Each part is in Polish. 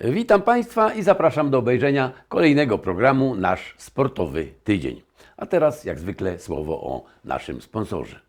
Witam Państwa i zapraszam do obejrzenia kolejnego programu Nasz Sportowy Tydzień. A teraz, jak zwykle, słowo o naszym sponsorze.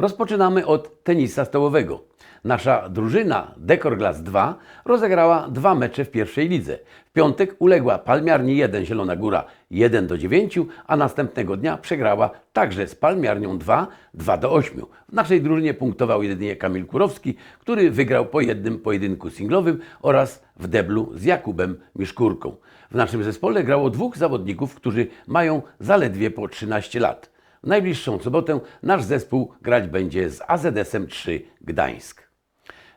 Rozpoczynamy od tenisa stołowego. Nasza drużyna Dekor Glass 2 rozegrała dwa mecze w pierwszej lidze. W piątek uległa Palmiarni 1 Zielona Góra 1 do 9, a następnego dnia przegrała także z Palmiarnią 2 2 do 8. W naszej drużynie punktował jedynie Kamil Kurowski, który wygrał po jednym pojedynku singlowym oraz w deblu z Jakubem Miszkurką. W naszym zespole grało dwóch zawodników, którzy mają zaledwie po 13 lat. W najbliższą sobotę nasz zespół grać będzie z AZS-em 3 Gdańsk.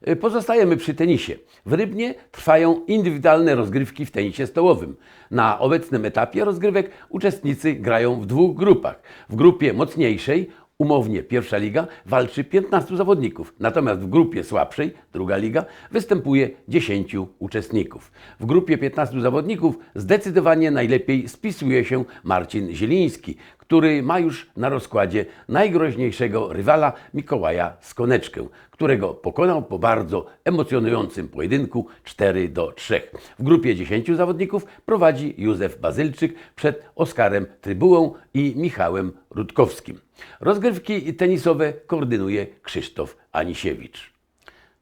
Y, Pozostajemy przy tenisie. W Rybnie trwają indywidualne rozgrywki w tenisie stołowym. Na obecnym etapie rozgrywek uczestnicy grają w dwóch grupach. W grupie mocniejszej, umownie pierwsza liga, walczy 15 zawodników, natomiast w grupie słabszej, druga liga, występuje 10 uczestników. W grupie 15 zawodników zdecydowanie najlepiej spisuje się Marcin Zieliński, który ma już na rozkładzie najgroźniejszego rywala Mikołaja Skoneczkę, którego pokonał po bardzo emocjonującym pojedynku 4 do 3. W grupie 10 zawodników prowadzi Józef Bazylczyk przed Oskarem Trybułą i Michałem Rutkowskim. Rozgrywki tenisowe koordynuje Krzysztof Anisiewicz.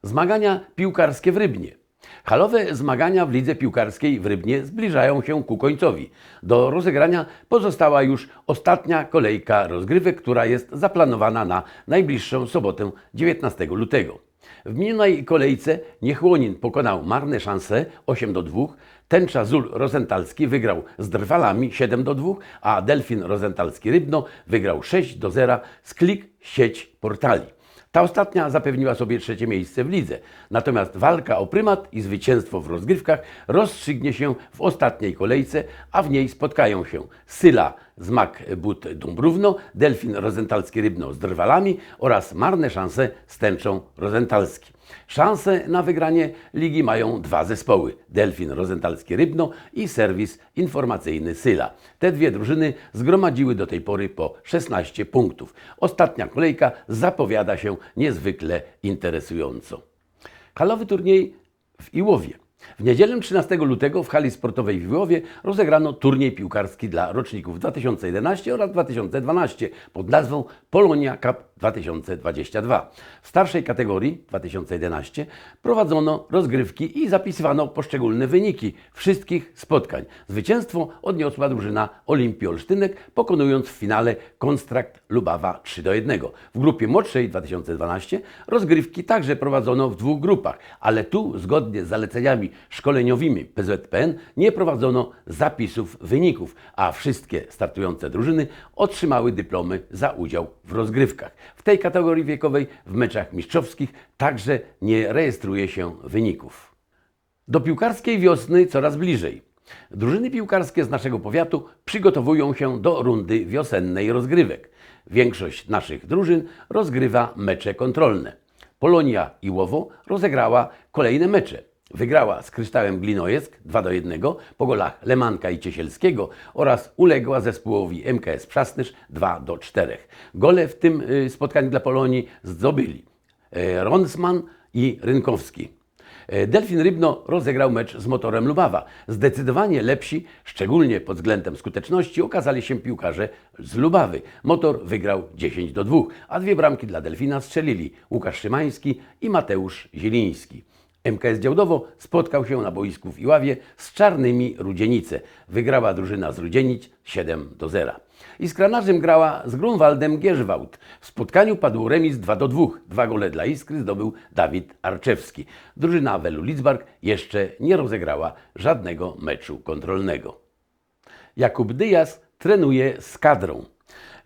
Zmagania piłkarskie w Rybnie. Halowe zmagania w lidze piłkarskiej w Rybnie zbliżają się ku końcowi. Do rozegrania pozostała już ostatnia kolejka rozgrywek, która jest zaplanowana na najbliższą sobotę 19 lutego. W minionej kolejce Niechłonin pokonał marne szanse 8 do 2, Tęcza Zul Rozentalski wygrał z Drwalami 7 do 2, a Delfin Rozentalski Rybno wygrał 6 do 0 z Klik sieć portali. Ta ostatnia zapewniła sobie trzecie miejsce w lidze. Natomiast walka o prymat i zwycięstwo w rozgrywkach rozstrzygnie się w ostatniej kolejce, a w niej spotkają się Syla z Mak But Dumbrówno, Delfin Rozentalski Rybno z Drwalami oraz marne szanse z Tęczą Rozentalski. Szanse na wygranie ligi mają dwa zespoły: Delfin Rozentalski Rybno i serwis informacyjny Syla. Te dwie drużyny zgromadziły do tej pory po 16 punktów. Ostatnia kolejka zapowiada się niezwykle interesująco. Halowy turniej w Iłowie. W niedzielę 13 lutego w hali sportowej w Iłowie rozegrano turniej piłkarski dla roczników 2011 oraz 2012 pod nazwą Polonia Cup 2022. W starszej kategorii 2011 prowadzono rozgrywki i zapisywano poszczególne wyniki wszystkich spotkań. Zwycięstwo odniosła drużyna Olimpii Olsztynek, pokonując w finale Konstrakt Lubawa 3 do 1. W grupie młodszej 2012 rozgrywki także prowadzono w dwóch grupach, ale tu zgodnie z zaleceniami szkoleniowymi PZPN nie prowadzono zapisów wyników, a wszystkie startujące drużyny otrzymały dyplomy za udział w rozgrywkach. W tej kategorii wiekowej w meczach mistrzowskich także nie rejestruje się wyników. Do piłkarskiej wiosny coraz bliżej. Drużyny piłkarskie z naszego powiatu przygotowują się do rundy wiosennej rozgrywek. Większość naszych drużyn rozgrywa mecze kontrolne. Polonia Iłowo rozegrała kolejne mecze. Wygrała z Kryształem Glinojesk 2 do 1 po golach Lemanka i Ciesielskiego oraz uległa zespołowi MKS Przasnysz 2 do 4. Gole w tym y, spotkaniu dla Polonii zdobyli e, Ronsman i Rynkowski. E, Delfin Rybno rozegrał mecz z motorem Lubawa. Zdecydowanie lepsi, szczególnie pod względem skuteczności, okazali się piłkarze z Lubawy. Motor wygrał 10 do 2, a dwie bramki dla Delfina strzelili Łukasz Szymański i Mateusz Zieliński. MKS Działdowo spotkał się na boisku w Iławie z czarnymi Rudzienice. Wygrała drużyna z Rudzienic 7 do 0. Iskra Narzym grała z Grunwaldem Gierzwałd. W spotkaniu padł remis 2 do 2. Dwa gole dla Iskry zdobył Dawid Arczewski. Drużyna Welu Lidzbark jeszcze nie rozegrała żadnego meczu kontrolnego. Jakub Dyjas trenuje z kadrą.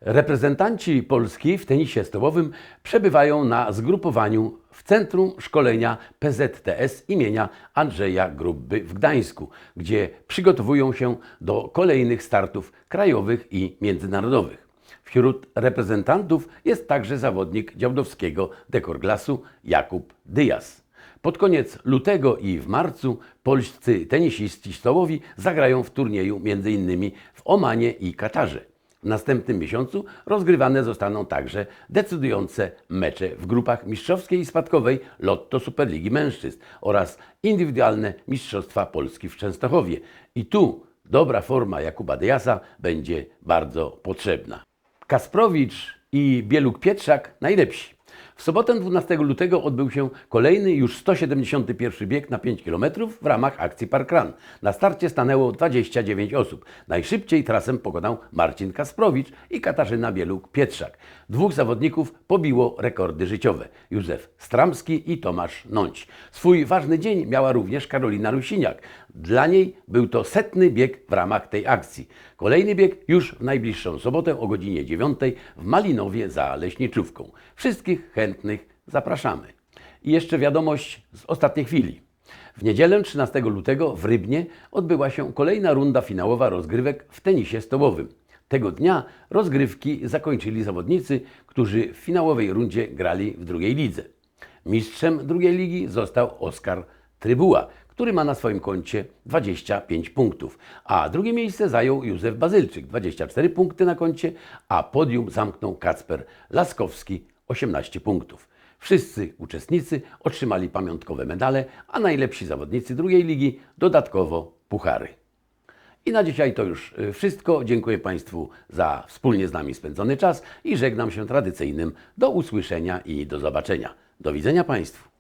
Reprezentanci Polski w tenisie stołowym przebywają na zgrupowaniu w Centrum Szkolenia PZTS imienia Andrzeja Grubby w Gdańsku, gdzie przygotowują się do kolejnych startów krajowych i międzynarodowych. Wśród reprezentantów jest także zawodnik działdowskiego dekorglasu Jakub Dyjas. Pod koniec lutego i w marcu polscy tenisiści stołowi zagrają w turnieju m.in. w Omanie i Katarze. W następnym miesiącu rozgrywane zostaną także decydujące mecze w grupach mistrzowskiej i spadkowej Lotto Superligi Mężczyzn oraz indywidualne Mistrzostwa Polski w Częstochowie. I tu dobra forma Jakuba Dyasa będzie bardzo potrzebna. Kasprowicz i Bieluk-Pietrzak najlepsi. W sobotę 12 lutego odbył się kolejny już 171 bieg na 5 km w ramach akcji Parkrun. Na starcie stanęło 29 osób. Najszybciej trasę pokonał Marcin Kasprowicz i Katarzyna Bieluk-Pietrzak. Dwóch zawodników pobiło rekordy życiowe. Józef Stramski i Tomasz Nąć. Swój ważny dzień miała również Karolina Rusiniak. Dla niej był to setny bieg w ramach tej akcji. Kolejny bieg już w najbliższą sobotę o godzinie 9 w Malinowie za Leśniczówką. Wszystkich chętnych zapraszamy. I jeszcze wiadomość z ostatniej chwili. W niedzielę 13 lutego w Rybnie odbyła się kolejna runda finałowa rozgrywek w tenisie stołowym. Tego dnia rozgrywki zakończyli zawodnicy, którzy w finałowej rundzie grali w drugiej lidze. Mistrzem drugiej ligi został Oskar Trybuła, który ma na swoim koncie 25 punktów, a drugie miejsce zajął Józef Bazylczyk, 24 punkty na koncie, a podium zamknął Kacper Laskowski, 18 punktów. Wszyscy uczestnicy otrzymali pamiątkowe medale, a najlepsi zawodnicy drugiej ligi dodatkowo puchary. I na dzisiaj to już y, wszystko. Dziękuję Państwu za wspólnie z nami spędzony czas i żegnam się tradycyjnym do usłyszenia i do zobaczenia. Do widzenia Państwu.